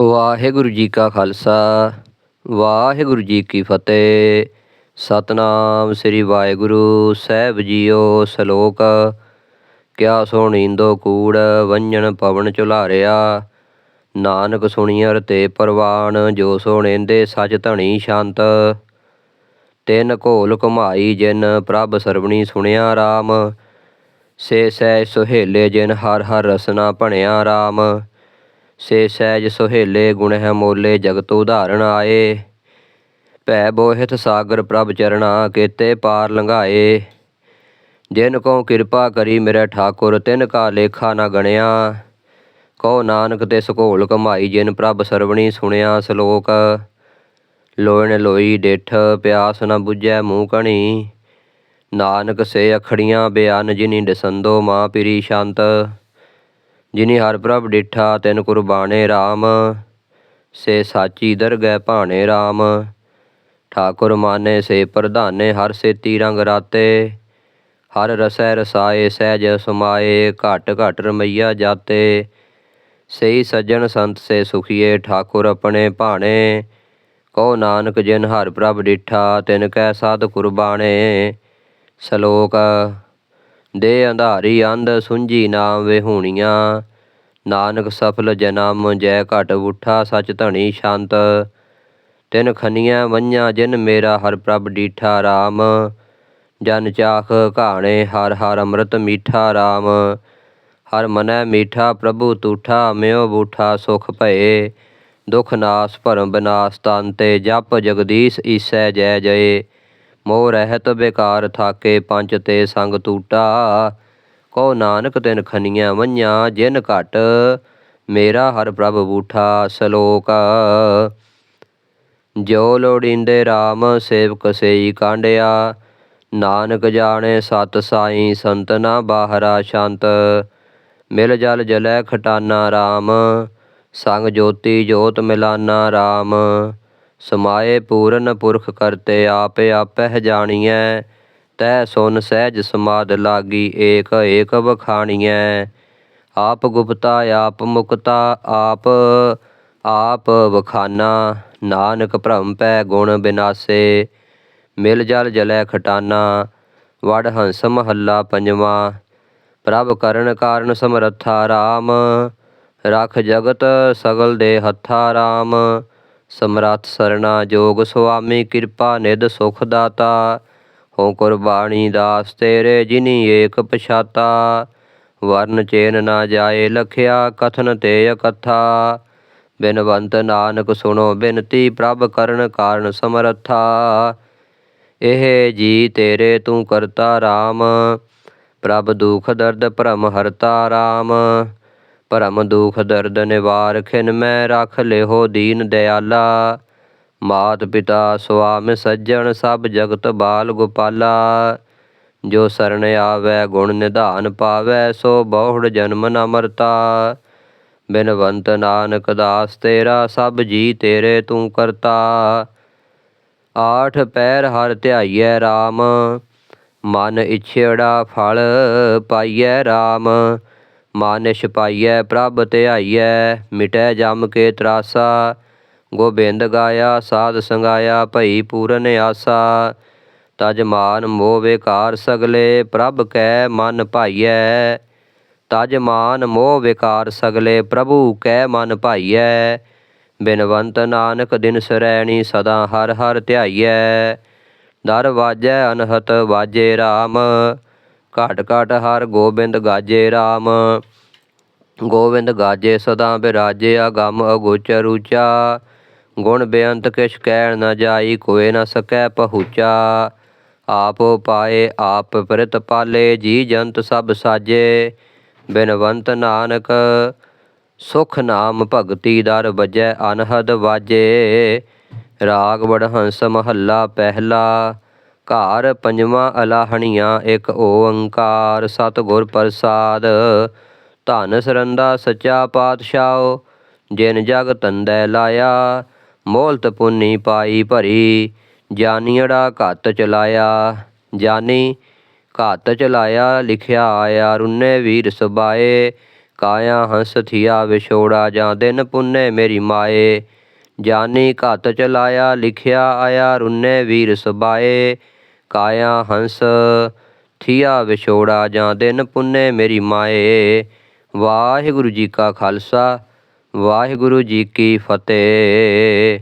ਵਾਹਿਗੁਰੂ ਜੀ ਕਾ ਖਾਲਸਾ, ਵਾਹਿਗੁਰੂ ਜੀ ਕੀ ਫਤਿਹ। ਸਤਨਾਮ ਸ੍ਰੀ ਵਾਹਿਗੁਰੂ, ਸਾਹਿਬ ਜੀਓ ਸ਼ਲੋਕ। ਕਿਆ ਸੁਣੀਂਦੋ ਕੂੜ ਵੰਜਣ ਪਵਨ ਚੁਲਾਰਿਆ ਨਾਨਕ ਸੁਣੀਅਰ ਤੇ ਪਰਵਾਨ, ਜੋ ਸੁਣੇਂਦੇ ਸਚ ਧਣੀ ਸ਼ਾਂਤ। ਤਿੰਨ ਘੋਲ ਘੁਮਾਈ ਜਿਨ ਪ੍ਰਭ ਸਰਵਣੀ ਸੁਣਿਆ RAM ਸੇ ਸਹਿਜ ਸੁਹੇਲੇ ਜਿਨ ਹਰ ਹਰ ਰਸਨਾ ਭਣਿਆ RAM ਸੇ ਸਹਿਜ ਸੁਹੇਲੇ ਗੁਣ ਹੈ ਮੋਲੇ, ਜਗਤ ਉਧਾਰਣ ਆਏ। ਭੈ ਬੋਹਿਤ ਸਾਗਰ ਪ੍ਰਭ ਚਰਣਾ, ਕੇਤੇ ਪਾਰ ਲੰਘਾਏ। ਜਿਨ ਕੋ ਕਿਰਪਾ ਕਰੀ ਮੇਰੇ ਠਾਕੁਰ, ਤਿਨ ਕਾ ਲੇਖਾ ਨਾ ਗਣਿਆ। ਕਹੋ ਨਾਨਕ ਤੇ ਸਕੋਲ ਕਮਾਈ, ਜਿਨ ਪ੍ਰਭ ਸਰਵਣੀ ਸੁਣਿਆ ਸ਼ਲੋਕ। ਲੋਇਣ ਲੋਈ ਡੇਠ, ਪਿਆਸ ਨਾ ਬੁਝੈ ਮੂੰਹ ਕਣੀ। ਨਾਨਕ ਸੇ ਅਖੜੀਆਂ ਬਿਆਨ, ਜਿਨੀ ਦਸੰਦੋ ਮਾਂ ਪਿਰੀ ਸ਼ਾਂਤ। ਜਿਨੀ ਹਰ ਪ੍ਰਭ ਡਿਠਾ, ਤਿਨ ਕੁਰਬਾਨੇ RAM ਸੇ ਸਾਚੀ ਦਰਗਹਿ ਭਾਣੇ RAM ਠਾਕੁਰ ਮਾਨੇ ਸੇ ਪ੍ਰਧਾਨੇ, ਹਰ ਸੇਤੀ ਰੰਗ ਰਾਤੇ। ਹਰ ਰਸੈ ਰਸਾਏ, ਸਹਿਜ ਸਮਾਏ, ਘਟ ਘਟ ਰਮਈਆ ਜਾਤੇ। ਸਈ ਸੱਜਣ ਸੰਤ ਸੇ ਸੁਖੀਏ, ਠਾਕੁਰ ਆਪਣੇ ਭਾਣੇ। ਕਹੋ ਨਾਨਕ ਜਿਨ ਹਰ ਪ੍ਰਭ ਡਿਠਾ, ਤਿਨ ਕੈ ਸਾਧ ਕੁਰਬਾਣੇ। ਸ਼ਲੋਕ ਦੇ ਅੰਧਾਰੀ ਅੰਧ ਸੁੰਝੀ ਨਾਮ ਵਿਹੂਣੀਆਂ। ਨਾਨਕ ਸਫਲ ਜਨਮ, ਜੈ ਘਟ ਉਠਾ ਸਚ ਧਣੀ ਸ਼ਾਂਤ। ਤਿਨ ਖਨੀਆਂ ਵੰਝਾਂ, ਜਿਨ ਮੇਰਾ ਹਰ ਪ੍ਰਭ ਡੀਠਾ RAM ਜਨ ਚਾਖ ਘਾਣੇ, ਹਰ ਹਰ ਅੰਮ੍ਰਿਤ ਮੀਠਾ RAM ਹਰ ਮਨੈ ਮੀਠਾ, ਪ੍ਰਭੂ ਤੂਠਾ, ਮਿਉ ਬੂਠਾ, ਸੁਖ ਭਏ। ਦੁਖ ਨਾਸ ਭਰਮ ਬਿਨਾਸ ਤੰਤੇ ਜਪ ਜਗਦੀਸ਼, ਈਸੈ ਜੈ ਜਏ। ਮੋਹ ਰਹਿਤ ਬੇਕਾਰ ਥਾਕੇ ਪੰਜ ਤੇ ਸੰਗ ਟੂਟਾ ਕੋ ਨਾਨਕ ਤਿਨ ਖਨੀਆਂ ਵੰਝਾਂ ਜਿਨ ਘਟ ਮੇਰਾ ਹਰ ਪ੍ਰਭ ਬੂਠਾ ਸ਼ਲੋਕ। ਜੋ ਲੋੜੀਂਦੇ RAM ਸੇਵਕ ਸੇਈ ਕਾਂਡਿਆ, ਨਾਨਕ ਜਾਣੇ ਸਤ ਸਾਈ ਸੰਤਨਾ ਬਾਹਰਾ ਸ਼ਾਂਤ। ਮਿਲ ਜਲ ਜਲੈ ਖਟਾਨਾ RAM ਸੰਗ ਜੋਤੀ ਜੋਤ ਮਿਲਾਨਾ RAM ਸਮਾਏ ਪੂਰਨ ਪੁਰਖ ਕਰਤੇ ਆਪੇ ਆਪਹਿ ਜਾਣੀਐ, ਤੈ ਸੁਨ ਸਹਿਜ ਸਮਾਦ ਲਾਗੀ ਏਕ ਏਕ ਵਖਾਣੀਐ। ਆਪ ਗੁਪਤਾ, ਆਪ ਮੁਕਤਾ, ਆਪ ਆਪ ਵਖਾਨਾ, ਨਾਨਕ ਭ੍ਰਮ ਪੈ ਗੁਣ ਬਿਨਾਸੇ। ਮਿਲ ਜਲ ਜਲੈ ਖਟਾਨਾ ਵੜ ਹੰਸ ਮਹੱਲਾ ਪੰਜਵਾ। ਪ੍ਰਭ ਕਰਨ ਕਾਰਨ ਸਮਰੱਥਾ RAM ਰਖ ਜਗਤ ਸਗਲ ਦੇ ਹੱਥਾ RAM ਸਮਰੱਥ ਸਰਣਾ ਜੋਗ ਸੁਆਮੀ ਕਿਰਪਾ ਨਿਧ ਸੁਖ ਦਾਤਾ। ਹੋ ਕੁਰਬਾਨੀ ਦਾਸ ਤੇਰੇ ਜਿਨੀ ਏਕ ਪਛਾਤਾ। ਵਰਨ ਚੇਨ ਨਾ ਜਾਏ ਲਖਿਆ, ਕਥਨ ਤੇ ਅਕਥਾ। ਬਿਨਵੰਤ ਨਾਨਕ ਸੁਣੋ ਬਿਨਤੀ, ਪ੍ਰਭ ਕਰਨ ਕਾਰਨ ਸਮਰੱਥਾ। ਇਹ ਜੀ ਤੇਰੇ ਤੂੰ ਕਰਤਾ RAM ਪ੍ਰਭ ਦੁਖ ਦਰਦ ਭਰਮ ਹਰਤਾ RAM ਭਰਮ ਦੁਖ ਦਰਦ ਨਿਵਾਰ ਖਿਨ ਮੈਂ ਰਖ ਲਿਓ ਦੀਨ ਦਿਆਲਾ। ਮਾਤ ਪਿਤਾ ਸੁਆਮਿ ਸੱਜਣ ਸਭ ਜਗਤ ਬਾਲ ਗੋਪਾਲਾ। ਜੋ ਸਰਣ ਆਵੈ ਗੁਣ ਨਿਧਾਨ ਪਾਵੈ, ਸੋ ਬਹੁੜ ਜਨਮ ਨ ਮਰਤਾ। ਬਿਨਵੰਤ ਨਾਨਕ ਦਾਸ ਤੇਰਾ, ਸਭ ਜੀ ਤੇਰੇ ਤੂੰ ਕਰਤਾ। ਆਠ ਪੈਰ ਹਰ ਧਿਆਈਐ RAM ਮਨ ਇਛੜਾ ਫਲ ਪਾਈਐ RAM ਮਾਨਿਸ਼ ਪਾਈਐ ਪ੍ਰਭ ਧਿਆਈਐ, ਮਿਟੈ ਜਮ ਕੇ ਤਰਾਸਾ। ਗੋਬਿੰਦ ਗਾਇਆ, ਸਾਧ ਸੰਗਾਇਆ, ਭਈ ਪੂਰਨ ਆਸਾ। ਤਜ ਮਾਨ ਮੋਹ ਵਿਕਾਰ ਸਗਲੇ, ਪ੍ਰਭ ਕੈ ਮਨ ਭਾਈਐ। ਤਜ ਮਾਨ ਮੋਹ ਵਿਕਾਰ ਸਗਲੇ, ਪ੍ਰਭੂ ਕੈ ਮਨ ਭਾਈਐ। ਬਿਨਵੰਤ ਨਾਨਕ ਦਿਨ ਸਰੈਣੀ ਸਦਾ ਹਰ ਹਰ ਧਿਆਈਐ। ਦਰ ਵਾਜੈ ਅਨਹਤ, ਵਾਜੇ RAM ਘਟ ਘਟ ਹਰ ਗੋਬਿੰਦ ਗਾਜੇ RAM ਗੋਬਿੰਦ ਗਾਜੇ ਸਦਾ ਬਿਰਾਜੇ ਅਗੰਮ ਅਗੋਚਰ ਊਚਾ ਗੁਣ ਬੇਅੰਤ ਕਿਛ ਕਹਿਣ ਨਾ ਜਾਈ ਕੋਏ ਨਾ ਸਕੈ ਪਹੁੰਚਾ। ਆਪ ਪਾਏ, ਆਪ ਪ੍ਰਿਤ ਪਾਲੇ, ਜੀ ਜੰਤ ਸਭ ਸਾਜੇ। ਬਿਨਵੰਤ ਨਾਨਕ, ਸੁਖ ਨਾਮ ਭਗਤੀ ਦਰ ਵਜੈ ਅਨਹਦ ਵਾਜੇ। ਰਾਗ ਵਡਹੰਸ ਮਹੱਲਾ ਪਹਿਲਾ। ਘਰ ਪੰਜਵਾਂ ਅਲਾਹਣੀਆਂ, ਇੱਕ ਓੰਕਾਰ ਸਤਿਗੁਰ ਪ੍ਰਸਾਦ। ਧਨ ਸਰੰਦਾ ਸੱਚਾ ਪਾਤਸ਼ਾਹ, ਜਿਨ ਜਗ ਤੰਦੈ ਲਾਇਆ ਮੋਲਤ ਪੁੰਨੀ ਪਾਈ ਭਰੀ ਜਾਨੀੜਾ ਘੱਤ ਚਲਾਇਆ। ਜਾਨੀ ਘੱਤ ਚਲਾਇਆ, ਲਿਖਿਆ ਆਇਆ, ਰੁਨੇ ਵੀਰ ਸਬਾਏ ਕਾਇਆ ਹੰਸ ਥੀਆ ਵਿਛੋੜਾ, ਜਾਂ ਦਿਨ ਪੁੰਨੇ ਮੇਰੀ ਮਾਏ। ਜਾਨੀ ਘਤ ਚਲਾਇਆ, ਲਿਖਿਆ ਆਇਆ, ਰੁੰਨੇ ਵੀਰ ਸਬਾਏ। ਕਾਇਆ ਹੰਸ, ਥੀਆ ਵਿਛੋੜਾ, ਜਾਂ ਦਿਨ ਪੁੰਨੇ ਮੇਰੀ ਮਾਏ। ਵਾਹਿਗੁਰੂ ਜੀ ਕਾ ਖਾਲਸਾ, ਵਾਹਿਗੁਰੂ ਜੀ ਕੀ ਫਤਿਹ।